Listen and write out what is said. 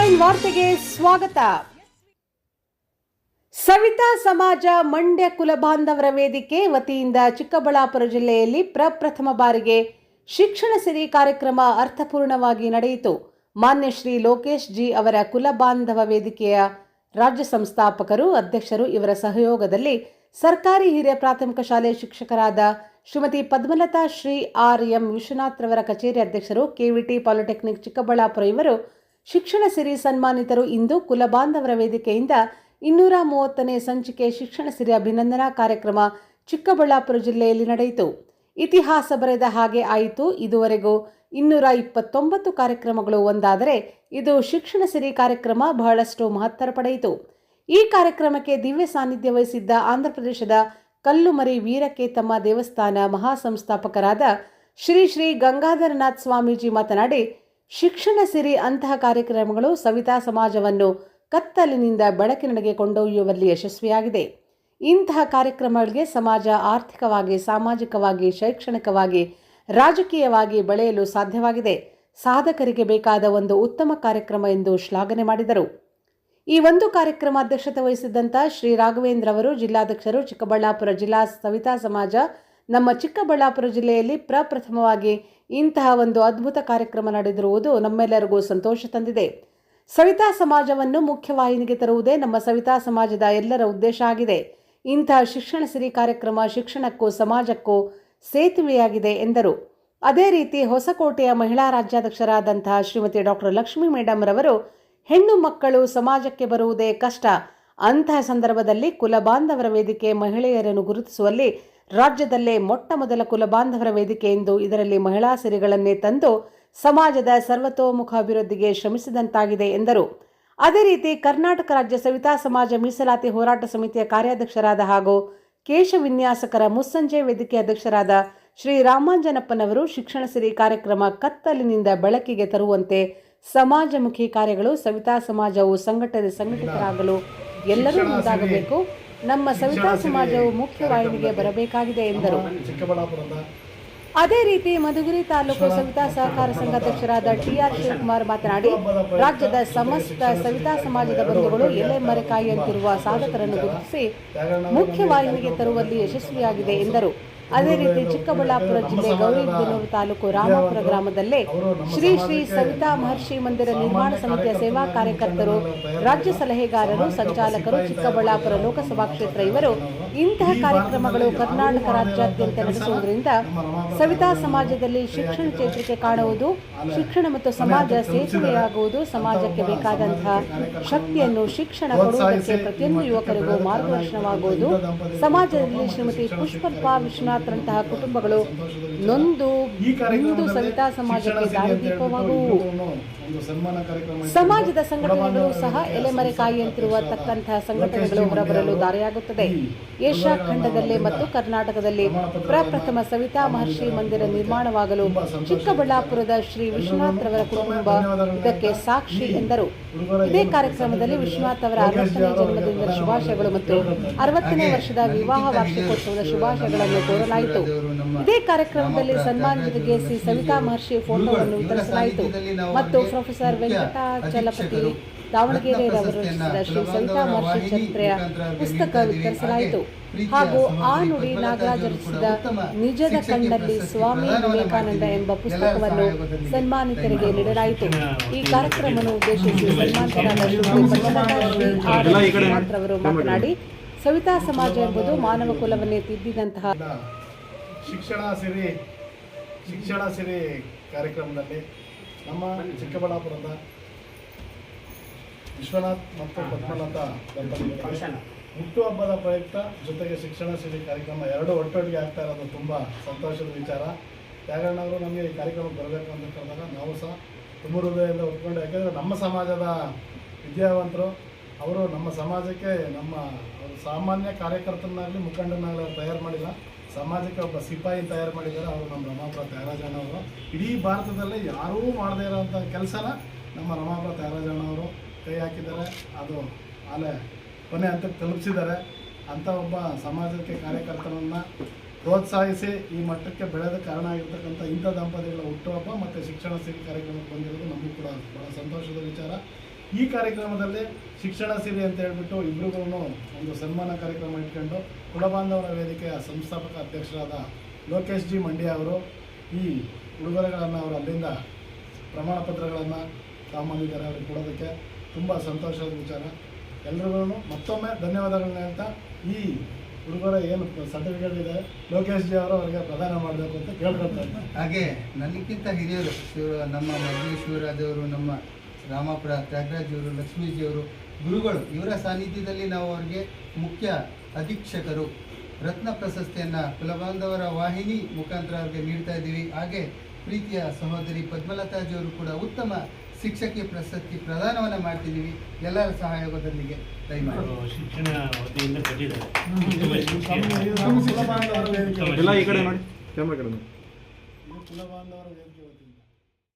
Nine ವಾರ್ತೆಗೆ ಸ್ವಾಗತ. ಸವಿತಾ ಸಮಾಜ ಮಂಡ್ಯ ಕುಲಬಾಂಧವರ ವೇದಿಕೆ ವತಿಯಿಂದ ಚಿಕ್ಕಬಳ್ಳಾಪುರ ಜಿಲ್ಲೆಯಲ್ಲಿ ಪ್ರಪ್ರಥಮ ಬಾರಿಗೆ ಶಿಕ್ಷಣ ಸಿರಿ ಕಾರ್ಯಕ್ರಮ ಅರ್ಥಪೂರ್ಣವಾಗಿ ನಡೆಯಿತು. ಮಾನ್ಯ ಶ್ರೀ ಲೋಕೇಶ್ ಜಿ ಅವರ ಕುಲಬಾಂಧವ ವೇದಿಕೆಯ ರಾಜ್ಯ ಸಂಸ್ಥಾಪಕರು, ಅಧ್ಯಕ್ಷರು ಇವರ ಸಹಯೋಗದಲ್ಲಿ ಸರ್ಕಾರಿ ಹಿರಿಯ ಪ್ರಾಥಮಿಕ ಶಾಲೆ ಶಿಕ್ಷಕರಾದ ಶ್ರೀಮತಿ ಪದ್ಮಲತಾ ಶ್ರೀ ಆರ್ ಎಂ ವಿಶ್ವನಾಥ್ ರವರ ಕಚೇರಿ ಅಧ್ಯಕ್ಷರು ಕೆವಿಟಿ ಪಾಲಿಟೆಕ್ನಿಕ್ ಚಿಕ್ಕಬಳ್ಳಾಪುರ ಇವರು ಶಿಕ್ಷಣ ಸಿರಿ ಸನ್ಮಾನಿತರು ಇಂದು ಕುಲಬಾಂಧವರ ವೇದಿಕೆಯಿಂದ ಇನ್ನೂರ ಮೂವತ್ತನೇ ಸಂಚಿಕೆ ಶಿಕ್ಷಣ ಸಿರಿ ಅಭಿನಂದನಾ ಕಾರ್ಯಕ್ರಮ ಚಿಕ್ಕಬಳ್ಳಾಪುರ ಜಿಲ್ಲೆಯಲ್ಲಿ ನಡೆಯಿತು. ಇತಿಹಾಸ ಬರೆದ ಹಾಗೆ ಆಯಿತು. ಇದುವರೆಗೂ ಇನ್ನೂರ ಇಪ್ಪತ್ತೊಂಬತ್ತು ಕಾರ್ಯಕ್ರಮಗಳು ಒಂದಾದರೆ ಇದು ಶಿಕ್ಷಣ ಸಿರಿ ಕಾರ್ಯಕ್ರಮ ಬಹಳಷ್ಟು ಮಹತ್ತರ ಪಡೆಯಿತು. ಈ ಕಾರ್ಯಕ್ರಮಕ್ಕೆ ದಿವ್ಯ ಸಾನ್ನಿಧ್ಯ ವಹಿಸಿದ್ದ ಆಂಧ್ರಪ್ರದೇಶದ ಕಲ್ಲುಮರಿ ವೀರಕೇತಮ್ಮ ದೇವಸ್ಥಾನ ಮಹಾಸಂಸ್ಥಾಪಕರಾದ ಶ್ರೀ ಶ್ರೀ ಗಂಗಾಧರನಾಥ್ ಸ್ವಾಮೀಜಿ ಮಾತನಾಡಿ ಶಿಕ್ಷಣ ಸಿರಿ ಅಂತಹ ಕಾರ್ಯಕ್ರಮಗಳು ಸವಿತಾ ಸಮಾಜವನ್ನು ಕತ್ತಲಿನಿಂದ ಬೆಳಕಿನಡೆಗೆ ಕೊಂಡೊಯ್ಯುವಲ್ಲಿ ಯಶಸ್ವಿಯಾಗಿದೆ. ಇಂತಹ ಕಾರ್ಯಕ್ರಮಗಳಿಗೆ ಸಮಾಜ ಆರ್ಥಿಕವಾಗಿ, ಸಾಮಾಜಿಕವಾಗಿ, ಶೈಕ್ಷಣಿಕವಾಗಿ, ರಾಜಕೀಯವಾಗಿ ಬೆಳೆಯಲು ಸಾಧ್ಯವಾಗಿದೆ. ಸಾಧಕರಿಗೆ ಬೇಕಾದ ಒಂದು ಉತ್ತಮ ಕಾರ್ಯಕ್ರಮ ಎಂದು ಶ್ಲಾಘನೆ ಮಾಡಿದರು. ಈ ಒಂದು ಕಾರ್ಯಕ್ರಮ ಅಧ್ಯಕ್ಷತೆ ವಹಿಸಿದ್ದಂಥ ಶ್ರೀ ರಾಘವೇಂದ್ರ ಅವರು, ಜಿಲ್ಲಾಧ್ಯಕ್ಷರು, ಚಿಕ್ಕಬಳ್ಳಾಪುರ ಜಿಲ್ಲಾ ಸವಿತಾ ಸಮಾಜ ನಮ್ಮ ಚಿಕ್ಕಬಳ್ಳಾಪುರ ಜಿಲ್ಲೆಯಲ್ಲಿ ಪ್ರಪ್ರಥಮವಾಗಿ ಇಂತಹ ಒಂದು ಅದ್ಭುತ ಕಾರ್ಯಕ್ರಮ ನಡೆದಿರುವುದು ನಮ್ಮೆಲ್ಲರಿಗೂ ಸಂತೋಷ ತಂದಿದೆ. ಸವಿತಾ ಸಮಾಜವನ್ನು ಮುಖ್ಯವಾಹಿನಿಗೆ ತರುವುದೇ ನಮ್ಮ ಸವಿತಾ ಸಮಾಜದ ಎಲ್ಲರ ಉದ್ದೇಶ ಆಗಿದೆ. ಇಂತಹ ಶಿಕ್ಷಣ ಸಿರಿ ಕಾರ್ಯಕ್ರಮ ಶಿಕ್ಷಣಕ್ಕೂ ಸಮಾಜಕ್ಕೂ ಸೇತುವೆಯಾಗಿದೆ ಎಂದರು. ಅದೇ ರೀತಿ ಹೊಸಕೋಟೆಯ ಮಹಿಳಾ ರಾಜ್ಯಾಧ್ಯಕ್ಷರಾದಂತಹ ಶ್ರೀಮತಿ ಡಾಕ್ಟರ್ ಲಕ್ಷ್ಮೀ ಮೇಡಮ್ ರವರು ಹೆಣ್ಣು ಮಕ್ಕಳು ಸಮಾಜಕ್ಕೆ ಬರುವುದೇ ಕಷ್ಟ. ಅಂತಹ ಸಂದರ್ಭದಲ್ಲಿ ಕುಲಬಾಂಧವರ ವೇದಿಕೆ ಮಹಿಳೆಯರನ್ನು ಗುರುತಿಸುವಲ್ಲಿ ರಾಜ್ಯದಲ್ಲೇ ಮೊಟ್ಟ ಮೊದಲ ಕುಲಬಾಂಧವರ ವೇದಿಕೆ ಎಂದು ಇದರಲ್ಲಿ ಮಹಿಳಾ ಸಿರಿಗಳನ್ನೇ ತಂದು ಸಮಾಜದ ಸರ್ವತೋಮುಖ ಅಭಿವೃದ್ಧಿಗೆ ಶ್ರಮಿಸಿದಂತಾಗಿದೆ ಎಂದರು. ಅದೇ ರೀತಿ ಕರ್ನಾಟಕ ರಾಜ್ಯ ಸವಿತಾ ಸಮಾಜ ಮೀಸಲಾತಿ ಹೋರಾಟ ಸಮಿತಿಯ ಕಾರ್ಯಾಧ್ಯಕ್ಷರಾದ ಹಾಗೂ ಕೇಶ ವಿನ್ಯಾಸಕರ ಮುಸ್ಸಂಜೆ ವೇದಿಕೆ ಅಧ್ಯಕ್ಷರಾದ ಶ್ರೀ ರಾಮಾಂಜನಪ್ಪನವರು ಶಿಕ್ಷಣ ಸಿರಿ ಕಾರ್ಯಕ್ರಮ ಕತ್ತಲಿನಿಂದ ಬೆಳಕಿಗೆ ತರುವಂತೆ ಸಮಾಜಮುಖಿ ಕಾರ್ಯಗಳು ಸವಿತಾ ಸಮಾಜವು ಸಂಘಟನೆ ಸಂಘಟಿತರಾಗಲು ಎಲ್ಲರೂ ಮುಂದಾಗಬೇಕು. ನಮ್ಮ ಸವಿತಾ ಸಮಾಜವು ಮುಖ್ಯವಾಹಿನಿಗೆ ಬರಬೇಕಾಗಿದೆ ಎಂದರು. ಅದೇ ರೀತಿ ಮಧುಗಿರಿ ತಾಲೂಕು ಸವಿತಾ ಸಹಕಾರ ಸಂಘ ಅಧ್ಯಕ್ಷರಾದ ಟಿಆರ್ ಶಿವಕುಮಾರ್ ಮಾತನಾಡಿ ರಾಜ್ಯದ ಸಮಸ್ತ ಸವಿತಾ ಸಮಾಜದ ಬಂಧುಗಳು ಎಲೆ ಮರೆಕಾಯಿಯಂತಿರುವ ಸಾಧಕರನ್ನು ಗುರುತಿಸಿ ಮುಖ್ಯವಾಹಿನಿಗೆ ತರುವಲ್ಲಿ ಯಶಸ್ವಿಯಾಗಿದೆ ಎಂದರು. ಅದೇ ರೀತಿ ಚಿಕ್ಕಬಳ್ಳಾಪುರ ಜಿಲ್ಲೆ ಗೌರಿಬಿದನೂರು ತಾಲೂಕು ರಾಮಪುರ ಗ್ರಾಮದಲ್ಲೇ ಶ್ರೀ ಶ್ರೀ ಸವಿತಾ ಮಹರ್ಷಿ ಮಂದಿರ ನಿರ್ಮಾಣ ಸಮಿತಿಯ ಸೇವಾ ಕಾರ್ಯಕರ್ತರು, ರಾಜ್ಯ ಸಲಹೆಗಾರರು, ಸಂಚಾಲಕರು, ಚಿಕ್ಕಬಳ್ಳಾಪುರ ಲೋಕಸಭಾ ಕ್ಷೇತ್ರ ಇವರು ಇಂತಹ ಕಾರ್ಯಕ್ರಮಗಳು ಕರ್ನಾಟಕ ರಾಜ್ಯಾದ್ಯಂತ ನಡೆಸುವುದರಿಂದ ಸವಿತಾ ಸಮಾಜದಲ್ಲಿ ಶಿಕ್ಷಣ ಚೇತರಿಕೆ ಕಾಣುವುದು, ಶಿಕ್ಷಣ ಮತ್ತು ಸಮಾಜ ಸೇತುವೆಯಾಗುವುದು, ಸಮಾಜಕ್ಕೆ ಬೇಕಾದಂತಹ ಶಕ್ತಿಯನ್ನು ಶಿಕ್ಷಣ ಕೊಡುವುದಕ್ಕೆ ಪ್ರತಿಯೊಂದು ಯುವಕರಿಗೂ ಮಾರ್ಗದರ್ಶನವಾಗುವುದು. ಸಮಾಜದಲ್ಲಿ ಶ್ರೀಮತಿ ಪುಷ್ಪಲ್ಪಾ ವಿಶ್ವನಾಥ್ರಂತಹ ಕುಟುಂಬಗಳು ನೊಂದು ಹಿಂದೂ ಸವಿತಾ ಸಮಾಜಕ್ಕೆ ಕಾರ್ಯಕ್ರಮ ಸಮಾಜದ ಸಂಘಟನೆಗಳು ಸಹ ಎಲೆಮರೆ ಕಾಯಿಯಂತಿರುವ ತಕ್ಕಂತಹ ಸಂಘಟನೆಗಳು ಹೊರಬರಲು ದಾರಿಯಾಗುತ್ತದೆ. ಏಷ್ಯಾ ಖಂಡದಲ್ಲೇ ಮತ್ತು ಕರ್ನಾಟಕದಲ್ಲಿ ಪ್ರಪ್ರಥಮ ಸವಿತಾ ಮಹರ್ಷಿ ಮಂದಿರ ನಿರ್ಮಾಣವಾಗಲು ಚಿಕ್ಕಬಳ್ಳಾಪುರದ ಶ್ರೀ ವಿಶ್ವನಾಥ್ ಅವರ ಕುಟುಂಬ ಇದಕ್ಕೆ ಸಾಕ್ಷಿ ಎಂದರು. ಇದೇ ಕಾರ್ಯಕ್ರಮದಲ್ಲಿ ವಿಶ್ವನಾಥ್ ಅವರ ಅರವತ್ತನೇ ಜನ್ಮದಿನದ ಶುಭಾಶಯಗಳು ಮತ್ತು ಅರವತ್ತನೇ ವರ್ಷದ ವಿವಾಹ ವಾರ್ಷಿಕೋತ್ಸವದ ಶುಭಾಶಯಗಳನ್ನು ಕೋರಲಾಯಿತು ಇದೇ ಕಾರ್ಯಕ್ರಮದಲ್ಲಿ ಸನ್ಮಾನಿತರಿಗೆ ಶ್ರೀ ಸವಿತಾ ಮಹರ್ಷಿ ಫೋಟೋವನ್ನು ವಿತರಿಸಲಾಯಿತು ಮತ್ತು ಪ್ರೊಫೆಸರ್ ವೆಂಕಟಾಚಲಪತಿ ದಾವಣಗೆರೆ ರವರು ರಚಿಸಿದ ಶ್ರೀ ಸವಿತಾ ಮಹರ್ಷಿ ಚರಿತ್ರೆಯ ಪುಸ್ತಕ ವಿತರಿಸಲಾಯಿತು. ಹಾಗೂ ಆ ನುಡಿ ನಾಗರಾಜ ರಚಿಸಿದ ನಿಜದ ಕಣ್ಣಲ್ಲಿ ಸ್ವಾಮಿ ವಿವೇಕಾನಂದ ಎಂಬ ಪುಸ್ತಕವನ್ನು ಸನ್ಮಾನಿತರಿಗೆ ನೀಡಲಾಯಿತು. ಈ ಕಾರ್ಯಕ್ರಮವನ್ನು ಉದ್ದೇಶಿಸಿ ಸನ್ಮಾನಿತರಾದ ಶ್ರೀ ಆರ್ ಮಾತನಾಡಿ ಸವಿತಾ ಸಮಾಜ ಎಂಬುದು ಮಾನವ ಕುಲವನ್ನೇ ತಿದ್ದಿದಂತಹ ಶಿಕ್ಷಣ ಸಿರಿ ಶಿಕ್ಷಣ ಸಿರಿ ಕಾರ್ಯಕ್ರಮದಲ್ಲಿ ನಮ್ಮ ಚಿಕ್ಕಬಳ್ಳಾಪುರದ ವಿಶ್ವನಾಥ್ ಮತ್ತು ಪದ್ಮಲತಾ ಹುಟ್ಟು ಹಬ್ಬದ ಪ್ರಯುಕ್ತ ಜೊತೆಗೆ ಶಿಕ್ಷಣ ಸಿರಿ ಕಾರ್ಯಕ್ರಮ ಎರಡು ಒಟ್ಟೊಟ್ಟಿಗೆ ಆಗ್ತಾ ಇರೋದು ತುಂಬ ಸಂತೋಷದ ವಿಚಾರ. ತ್ಯಾಗಣ್ಣವರು ನಮಗೆ ಈ ಕಾರ್ಯಕ್ರಮಕ್ಕೆ ಬರಬೇಕು ಅಂತ ಕರೆದಾಗ ನಾವು ಸಹ ತುಂಬ ಹೃದಯದಿಂದ ಒಪ್ಕೊಂಡು ಯಾಕೆಂದರೆ ನಮ್ಮ ಸಮಾಜದ ವಿದ್ಯಾವಂತರು ಅವರು ನಮ್ಮ ಸಮಾಜಕ್ಕೆ ನಮ್ಮ ಸಾಮಾನ್ಯ ಕಾರ್ಯಕರ್ತನಾಗಲಿ ಮುಖಂಡನಾಗಲಿ ತಯಾರು ಮಾಡಿಲ್ಲ. ಸಮಾಜಕ್ಕೆ ಒಬ್ಬ ಸಿಪಾಯಿ ತಯಾರು ಮಾಡಿದ್ದಾರೆ. ಅವರು ನಮ್ಮ ರಮಾಪುರ ತ್ಯಾಗರಾಜಣ್ಣ ಅವರು. ಇಡೀ ಭಾರತದಲ್ಲೇ ಯಾರೂ ಮಾಡದೇ ಇರೋವಂಥ ಕೆಲಸನ ನಮ್ಮ ರಮಾಪುರ ತ್ಯಾಗರಾಜಣ್ಣ ಅವರು ಕೈ ಹಾಕಿದ್ದಾರೆ. ಅದು ಆಲೆ ಕೊನೆ ಅಂತ ತಲುಪಿಸಿದ್ದಾರೆ. ಅಂಥ ಒಬ್ಬ ಸಮಾಜಕ್ಕೆ ಕಾರ್ಯಕರ್ತರನ್ನು ಪ್ರೋತ್ಸಾಹಿಸಿ ಈ ಮಟ್ಟಕ್ಕೆ ಬೆಳೆದ ಕಾರಣ ಆಗಿರ್ತಕ್ಕಂಥ ಇಂಥ ದಂಪತಿಗಳ ಹುಟ್ಟುಹಬ್ಬ ಮತ್ತು ಶಿಕ್ಷಣ ಸಿರಿ ಕಾರ್ಯಕ್ರಮಕ್ಕೆ ಬಂದಿರೋದು ನಮಗೂ ಕೂಡ ಬಹಳ ಸಂತೋಷದ ವಿಚಾರ. ಈ ಕಾರ್ಯಕ್ರಮದಲ್ಲಿ ಶಿಕ್ಷಣ ಸಿರಿ ಅಂತ ಹೇಳ್ಬಿಟ್ಟು ಇಬ್ಬರಿಗೂ ಒಂದು ಸನ್ಮಾನ ಕಾರ್ಯಕ್ರಮ ಇಟ್ಕೊಂಡು ಕುಲಬಾಂಧವರ ವೇದಿಕೆಯ ಸಂಸ್ಥಾಪಕ ಅಧ್ಯಕ್ಷರಾದ ಲೋಕೇಶ್ ಜಿ ಮಂಡ್ಯ ಅವರು ಈ ಉಡುಗೊರೆಗಳನ್ನು ಅವರು ಅಲ್ಲಿಂದ ಪ್ರಮಾಣ ಪತ್ರಗಳನ್ನು ತಗೊಂಬಂದಿದ್ದಾರೆ ಅವ್ರಿಗೆ ಕೊಡೋದಕ್ಕೆ ತುಂಬ ಸಂತೋಷದ ವಿಚಾರ. ಎಲ್ರಿಗೂ ಮತ್ತೊಮ್ಮೆ ಧನ್ಯವಾದಗಳನ್ನ ಹೇಳ್ತಾ ಈ ಉಡುಗೊರೆ ಏನು ಸರ್ಟಿಫಿಕೇಟ್ ಇದೆ ಲೋಕೇಶ್ ಜಿ ಅವರು ಅವರಿಗೆ ಪ್ರದಾನ ಮಾಡಬೇಕು ಅಂತ ಕೇಳ್ಕೊಳ್ತಾರೆ ಹಾಗೆ ನನಗಿಂತ ಹಿರಿಯರು ಶಿವ ನಮ್ಮ ಮದ್ವೆ ಶಿವರಾಜವರು ನಮ್ಮ ರಾಮಾಪುರ ತ್ಯಾಗರಾಜಿಯವರು ಲಕ್ಷ್ಮೀಜಿಯವರು ಗುರುಗಳು ಇವರ ಸಾನ್ನಿಧ್ಯದಲ್ಲಿ ನಾವು ಅವರಿಗೆ ಮುಖ್ಯ ಅಧೀಕ್ಷಕರು. ರತ್ನ ಪ್ರಶಸ್ತಿಯನ್ನು ಕುಲಬಾಂಧವರ ವಾಹಿನಿ ಮುಖಾಂತರ ಅವರಿಗೆ ನೀಡ್ತಾ ಇದ್ದೀವಿ. ಹಾಗೆ ಪ್ರೀತಿಯ ಸಹೋದರಿ ಪದ್ಮಲತಾಜಿಯವರು ಕೂಡ ಉತ್ತಮ ಶಿಕ್ಷಕಿ ಪ್ರಶಸ್ತಿ ಪ್ರದಾನವನ್ನು ಮಾಡ್ತಿದ್ದೀವಿ. ಎಲ್ಲರ ಸಹಯೋಗದೊಂದಿಗೆ. ದಯಮಾಡಿ. ಶಿಕ್ಷಣ ವತಿಯಿಂದ ಕೊಟ್ಟಿದ್ದಾರೆ.